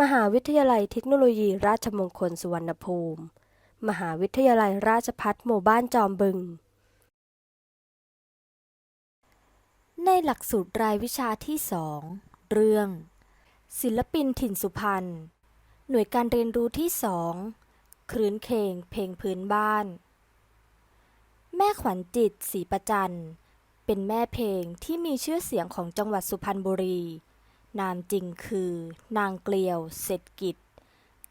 มหาวิทยาลัยเทคโนโลยีราชมงคลสุวรรณภูมิ มหาวิทยาลัยราชภัฏหมู่บ้านจอมบึง ในหลักสูตรรายวิชาที่2เรื่อง ศิลปินถิ่นสุพรรณ หน่วยการเรียนรู้ที่2ครื้นเคงเพลงพื้นบ้าน แม่ขวัญจิตศรีประจันเป็นแม่เพลงที่มีชื่อเสียงของจังหวัดสุพรรณบุรี นามจริงคือ นางเกลียว เศรษฐกิจ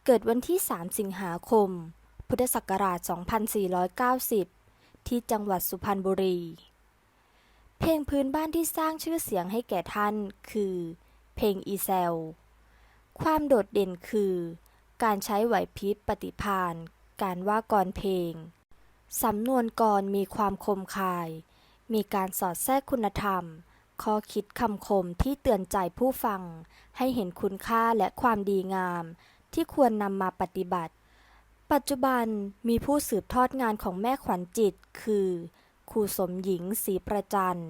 เกิดวันที่ 3 สิงหาคม พุทธศักราช 2490 ที่จังหวัดสุพรรณบุรี เพลงพื้นบ้านที่สร้างชื่อเสียงให้แก่ท่านคือ เพลงอีแซล ความโดดเด่นคือ การใช้ไหวพริบปฏิภาณการว่ากรเพลง สำนวนกรมีความคมคาย มีการสอดแทรกคุณธรรม ข้อคิดคำคมที่เตือนใจผู้ฟัง ให้เห็นคุณค่าและความดีงาม ที่ควรนำมาปฏิบัติ ปัจจุบันมีผู้สืบทอดงานของแม่ขวัญจิต คือครูสมหญิงศรีประจัน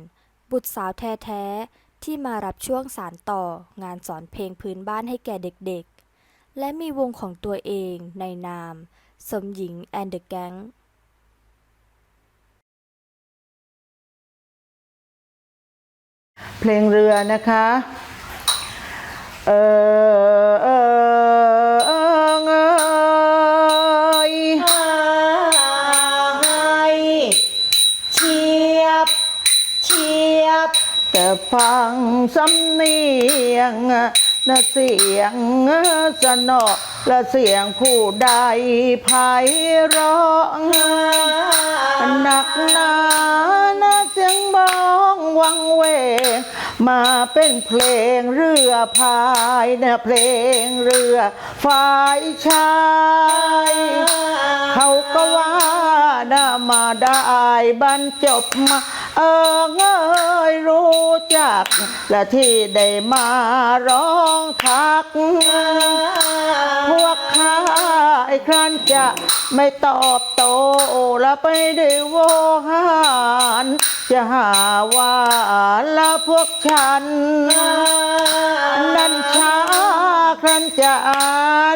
บุตรสาวแท้ๆ ที่มารับช่วงสารต่องานสอนเพลงพื้นบ้านให้แก่เด็กๆ และมีวงของตัวเองในนาม สมหญิงแอนเดอะแก๊ง เพลงเรือนะคะ เออเออเออเอยให้เชียบเชียบ แต่ฟังสำเนียงนะเสียงสนอและเสียงผู้ใดไพเราะหนักหนานะเสียงบ้องวังเวง มาเป็นเพลงเรือพายเนี่ยเพลงเรือฝ่ายชายเขาก็ว่าน่ามาได้บรรจบมาเออเงยรู้จัก และที่ได้มาร้องทัก พวกข้าไอ้ครั้นจะไม่ตอบโตและไปได้โวหาร จะหาว่าละพวกฉัน นั้นช้าครั้นจะ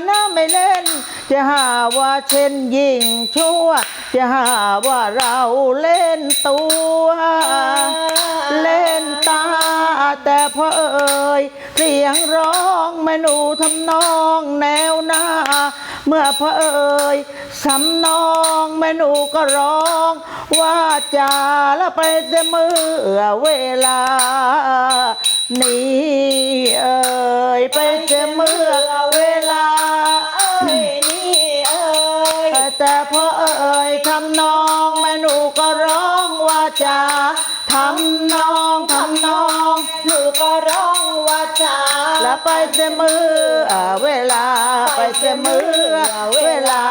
นะไม่เล่น จะหาว่าเช่นยิ่งชั่ว จะหาว่าเราเล่นตัว เล่นตาแต่พอเอ่ยเสียงร้อง เมื่อพอเอ่ยสำนองแม่หนูก็ร้อง ว่าจาแล้วไปแต่เมื่อเวลา นี้เอ่ยไปแต่เมื่อเวลาเอ่ยนี่เอ่ยแต่พอเอ่ยทำนอง ไปเสมอเวลาไปเสมอเวลา